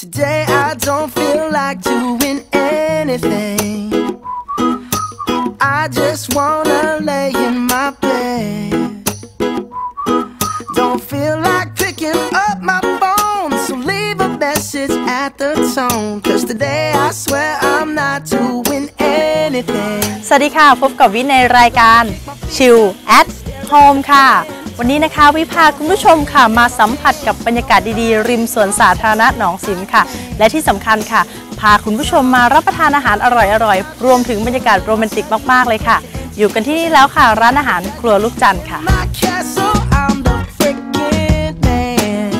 Today I don't feel like doing anything. I just wanna lay in my bed. Don't feel like picking up my phone, so leave a message at the tone. Cause today I swear I'm not doing anything. สวัสดีค่ะ พบกับวินในรายการชิล at home ค่ะ วันนี้นะคะวิพาคุณผู้ชมค่ะมาสัมผัสกับบรรยากาศดีๆ ริมสวนสาธารณะหนองสิมค่ะ และที่สำคัญค่ะ พาคุณผู้ชมมารับประทานอาหารอร่อยๆ รวมถึงบรรยากาศโรแมนติกมากๆเลยค่ะ อยู่กันที่นี่แล้วค่ะ ร้านอาหารครัวลูกจันทร์ค่ะ My castle, I'm the freaking man.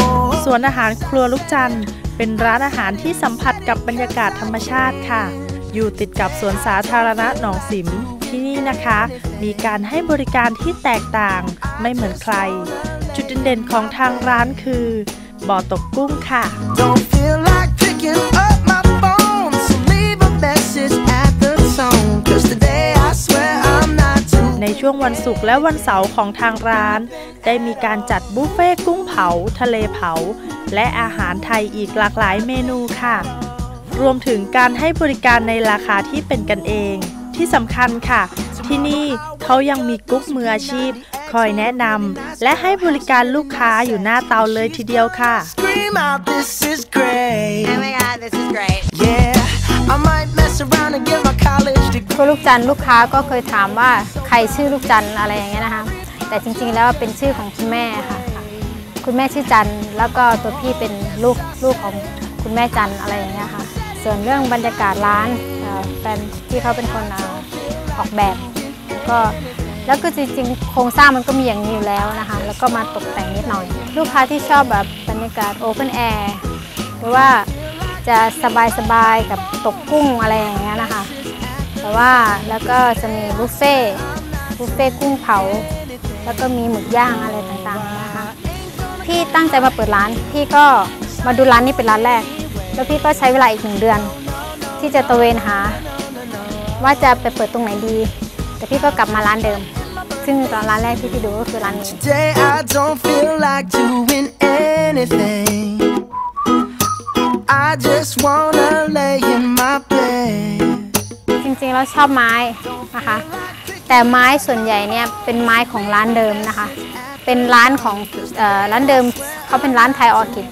Oh, สวนอาหารครัวลูกจันทร์เป็นร้านอาหารที่สัมผัสกับบรรยากาศธรรมชาติค่ะ อยู่ติดกับสวนสาธารณะหนองสิม ที่นี่นะคะ มีการให้บริการที่แตกต่างไม่เหมือนใคร จุดเด่นๆของทางร้านคือบ่อตกกุ้งค่ะ don't feel like picking up my phone, so leave a message at the tone. Cause today I swear I'm not doing ในช่วงวันศุกร์และวันเสาร์ของทางร้าน ได้มีการจัดบุฟเฟ่ต์กุ้งเผา ทะเลเผา และอาหารไทยอีกหลากหลายเมนูค่ะ รวมถึงการให้บริการในราคาที่เป็นกันเอง ที่สำคัญค่ะ ที่นี่เขายังมีกุ๊กมืออาชีพ คอยแนะนำและให้บริการลูกค้าอยู่หน้าเตาเลยทีเดียวค่ะ scream out, this is great. Oh my god, this is great. Yeah, I might mess around and get my college degree. ครัวลูกจันทร์ลูกค้าก็เคยถามว่าใครชื่อลูกจันทร์อะไรอย่างเงี้ยนะคะ แต่จริงๆแล้วเป็นชื่อของคุณแม่ค่ะ คุณแม่ชื่อจันทร์แล้วก็ตัวพี่เป็นลูกลูกของคุณแม่จันทร์อะไรอย่างเงี้ยค่ะ ส่วนเรื่องบรรยากาศร้านเอ่อ แฟนที่เขาเป็นคนออกแบบก็แล้วก็จริงๆโครงสร้างมันก็มีอย่างนี้อยู่แล้วนะคะแล้วก็มาตกแต่งนิดหน่อย ลูกค้าที่ชอบแบบบรรยากาศโอเพนแอร์หรือว่าจะสบายๆกับตกกุ้งอะไรอย่างเงี้ยนะคะแต่ว่าแล้วก็จะมีบุฟเฟ่บุฟเฟ่กุ้งเผา แล้วก็มีหมึกย่างอะไรต่างๆนะคะพี่ตั้งใจมาเปิดร้าน พี่ก็มาดูร้านนี้เป็นร้านแรก แล้วพี่ก็ใช้เวลาอีกหนึ่งเดือน ที่จะตะเวนหา ว่าจะไปเปิดตรงไหนดี แต่พี่ก็กลับมาร้านเดิม ซึ่งตอนร้านแรกที่พี่ดูก็คือร้านนี้ Today I don't feel like doing anything. I just wanna lay in my bed. จริงๆแล้วชอบไม้นะคะ แต่ไม้ส่วนใหญ่เนี่ยเป็นไม้ของร้านเดิมนะคะ เป็นร้านของเออร้านเดิมเขาเป็นร้านไทยออร์คิด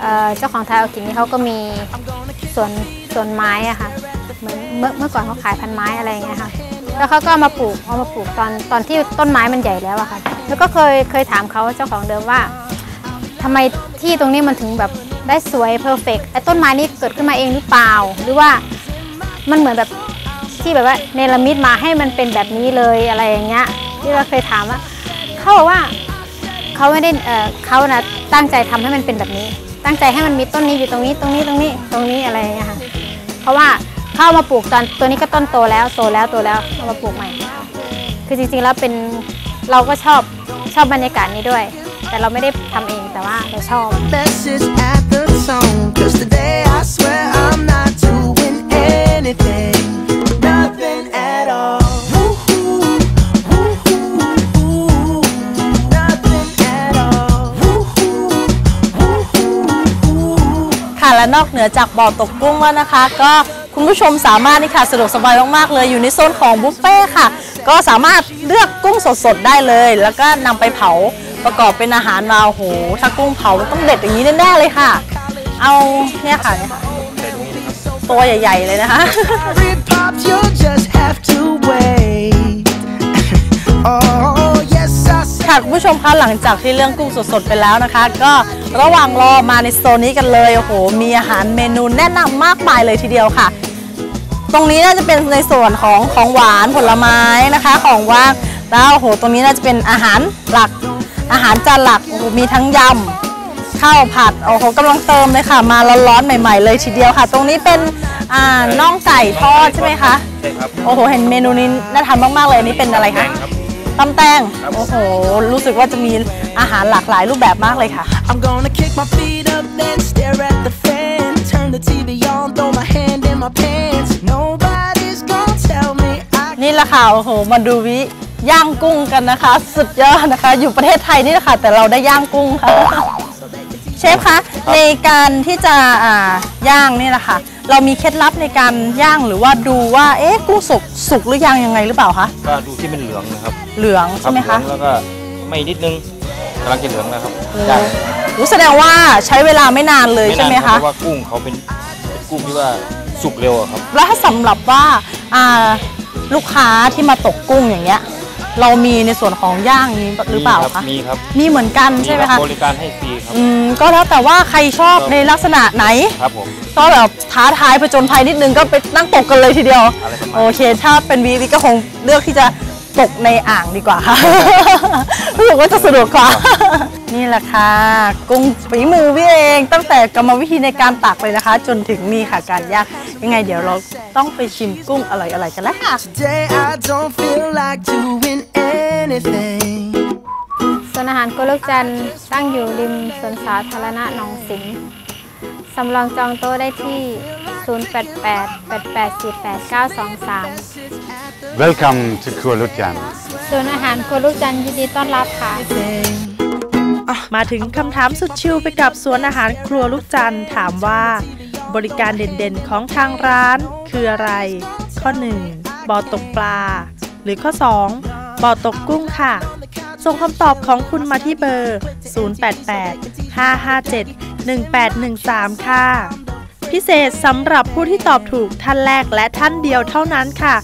เอ่อเจ้าของไทยออร์คิดนี่เขาก็มีสวนสวนไม้อะค่ะ เหมือนเมื่อเมื่อก่อนเขาขายพันไม้อะไรอย่างเงี้ยค่ะแล้วเขาก็เอามาปลูกเอามาปลูกตอนตอนที่ต้นไม้มันใหญ่แล้วอะค่ะ แล้วก็เคยเคยถามเขาเจ้าของเดิมว่าทำไมที่ตรงนี้มันถึงแบบได้สวยเพอร์เฟกต์ไอ้ต้นไม้นี่เกิดขึ้นมาเองหรือเปล่า หรือว่ามันเหมือนแบบที่แบบว่าเนรมิตมาให้มันเป็นแบบนี้เลยอะไรอย่างเงี้ยที่เราเคยถามว่าเขาบอกว่าเขาไม่ได้เออเขานะตั้งใจทำให้มันเป็นแบบนี้ ตั้งใจให้มันมีต้นนี้อยู่ตรงนี้ตรงนี้ตรงนี้ตรงนี้อะไรอย่างเงี้ยค่ะ เพราะว่า เข้ามาปลูกตอนตัวนี้ก็ต้นโตแล้วโตแล้วโตแล้วเอามาปลูกใหม่ คือจริงๆแล้วเป็นเราก็ชอบชอบบรรยากาศนี้ด้วย แต่เราไม่ได้ทำเองแต่ว่าเราชอบ Message at the tone. Cause today I swear I'm not doing anything. Nothing at all. Woo-hoo, woo-hoo, nothing at all. Woo-hoo, woo-hoo. ค่ะและนอกเหนือจากบ่อตกกุ้งแล้วนะคะ ก็ คุณผู้ชมสามารถนี่ค่ะสะดวกสบายมากๆเลยอยู่ในโซนของบุฟเฟ่ค่ะ ก็สามารถเลือกกุ้งสดๆได้เลย แล้วก็นำไปเผาประกอบเป็นอาหารมาโอ้โหถ้ากุ้งเผาต้องเด็ดอย่างนี้แน่ๆเลยค่ะ เอาเนี่ยค่ะตัวใหญ่ ๆ เลยนะคะ ค่ะคุณผู้ชมคะหลังจากที่เรื่องกุ้งสดๆไปแล้วนะคะ ก็ระหว่างรอมาในโซนนี้กันเลย โอ้โห มีอาหารเมนูแนะนำมากมายเลยทีเดียวค่ะ ตรงนี้น่าจะเป็นในส่วนของของหวานผลไม้นะคะ ของว่างแล้วโอ้โหตรงนี้น่าจะเป็นอาหารหลัก อาหารจานหลักโอ้โหมีทั้งยำข้าวผัดโอ้โหกำลังเติมเลยค่ะ มาร้อนๆใหม่ ๆ เลยทีเดียวค่ะ ตรงนี้เป็นอ่าน่องไก่ทอดใช่ไหมคะใช่ครับโอ้โหเห็นเมนูนี้น่าทานมากๆเลยอันนี้เป็นอะไรคะตำแตงโอ้โหรู้สึกว่าจะมีอาหารหลากหลายรูปแบบมากเลยค่ะ I'm gonna kick my feet up, then stare at the ค่ะโอ้โหมาดูวิย่างกุ้งกันนะคะ สุดยอดนะคะ อยู่ประเทศไทยนี่แหละค่ะ แต่เราได้ย่างกุ้งค่ะ เชฟคะในการที่จะอ่าย่างนี่นะคะเรามีเคล็ดลับในการย่างหรือว่าดูว่าเอ๊ะกุ้งสุกสุกหรือยังยังไงหรือเปล่าคะก็ดูที่มันเหลืองนะครับเหลืองใช่ไหมครัคะบเหลืองแล้วก็ไม่นิดนึงกำลังจะเหลืองแล้วครับโอ้ย่างรู้แสดงว่าใช้เวลาไม่นานเลยใช่ไหมนานคะเพราะว่ากุ้งเขาเป็นเป็นกุ้งที่ว่าสุกเร็วอะครับ แล้วถ้าสำหรับว่าอ่า ลูกค้าที่มาตกกุ้งอย่างเงี้ย เรามีในส่วนของย่างนี้หรือเปล่ามีคะมีครับมีเหมือนกันใช่ไหมรัคะบริการให้ฟรีครับอืมก็แล้วแต่ว่าใครชอบในลักษณะไหนครับผมก็แบบท้าทายผจญภัยนิดนึงก็ไปนั่งตกกันเลยทีเดียวอะไรประมาณโอเค ถ้าเป็นวีวีก็คงเลือกที่จะตกในอ่างดีกว่าค่ะรู้สึกว่าจะสะดวกกว่า นี่แหละค่ะ กุ้งฝีมือพี่เอง ตั้งแต่กรรมวิธีในการตักเลยนะคะ จนถึงนี่ค่ะการย่างยังไงเดี๋ยวเรา ต้องไปชิมกุ้งอร่อยๆกันแล้วค่ะ Today I don't feel like doing anything. ส่วนอาหารโกลูกจันทร์ตั้งอยู่ริมสวนสาธารณะหนองสิงห์สำรองจองโต๊ะได้ที่ 0888484923 Welcome to Kualutjan. ส่วนอาหารโกลูกจันทร์ยินดีต้อนรับค่ะ มาถึงคำถามสุดชิวไปกับสวนอาหารครัวลูกจันทร์ถามว่า บริการเด่นๆของทางร้าน คืออะไร ข้อ 1. บ่อตกปลา หรือข้อ 2. บ่อตกกุ้งค่ะ ส่งคำตอบของคุณมาที่เบอร์ 088 557 1813 ค่ะ พิเศษสำหรับผู้ที่ตอบถูกท่านแรกและท่านเดียวเท่านั้นค่ะ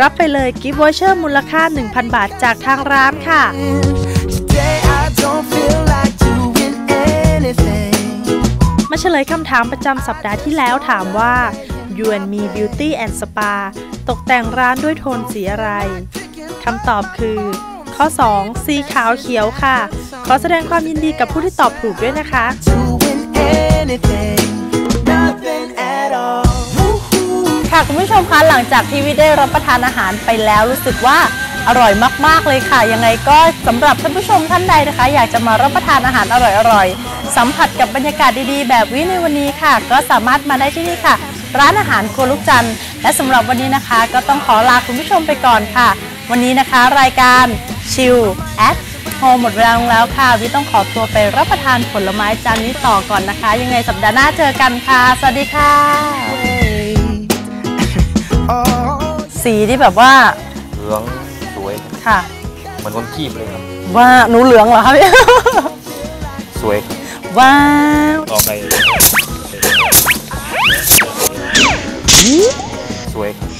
รับไปเลยกิฟต์วอเชอร์มูลค่า 1,000 บาทจากทางร้านค่ะ Today I don't feel like. มาเฉลยคำถามประจำสัปดาห์ที่แล้วถามว่า You and Me Beauty and Spa ตกแต่งร้านด้วยโทนสีอะไร คำตอบคือ ข้อ 2 สีขาวเขียวค่ะ ขอแสดงความยินดีกับผู้ที่ตอบถูกด้วยนะคะ anything. ค่ะคุณผู้ชมคะหลังจากที่วิได้รับประทานอาหารไปแล้วรู้สึกว่า อร่อยมาก ๆ เลยค่ะ ยังไงก็สำหรับท่านผู้ชมท่านใดนะคะ อยากจะมารับประทานอาหารอร่อยๆ สัมผัสกับบรรยากาศดีๆ แบบวิในวันนี้ค่ะ ก็สามารถมาได้ที่นี่ค่ะ ร้านอาหารครัวลูกจันทร์และสำหรับวันนี้นะคะ ก็ต้องขอลาคุณผู้ชมไปก่อนค่ะ วันนี้นะคะ รายการชิลแอดโฮหมดเวลาลงแล้วค่ะ วิต้องขอตัวไปรับประทานผลไม้จานนี้ต่อก่อนนะคะ ยังไงสัปดาห์หน้าเจอกันค่ะ สวัสดีค่ะ Oh. สีที่แบบว่า เหลืองสวย ค่ะ เหมือนคนคีบเลยครับ ว่าหนูเหลืองเหรอคะพี่ สวยครับว้าวต่อไปสวยครับ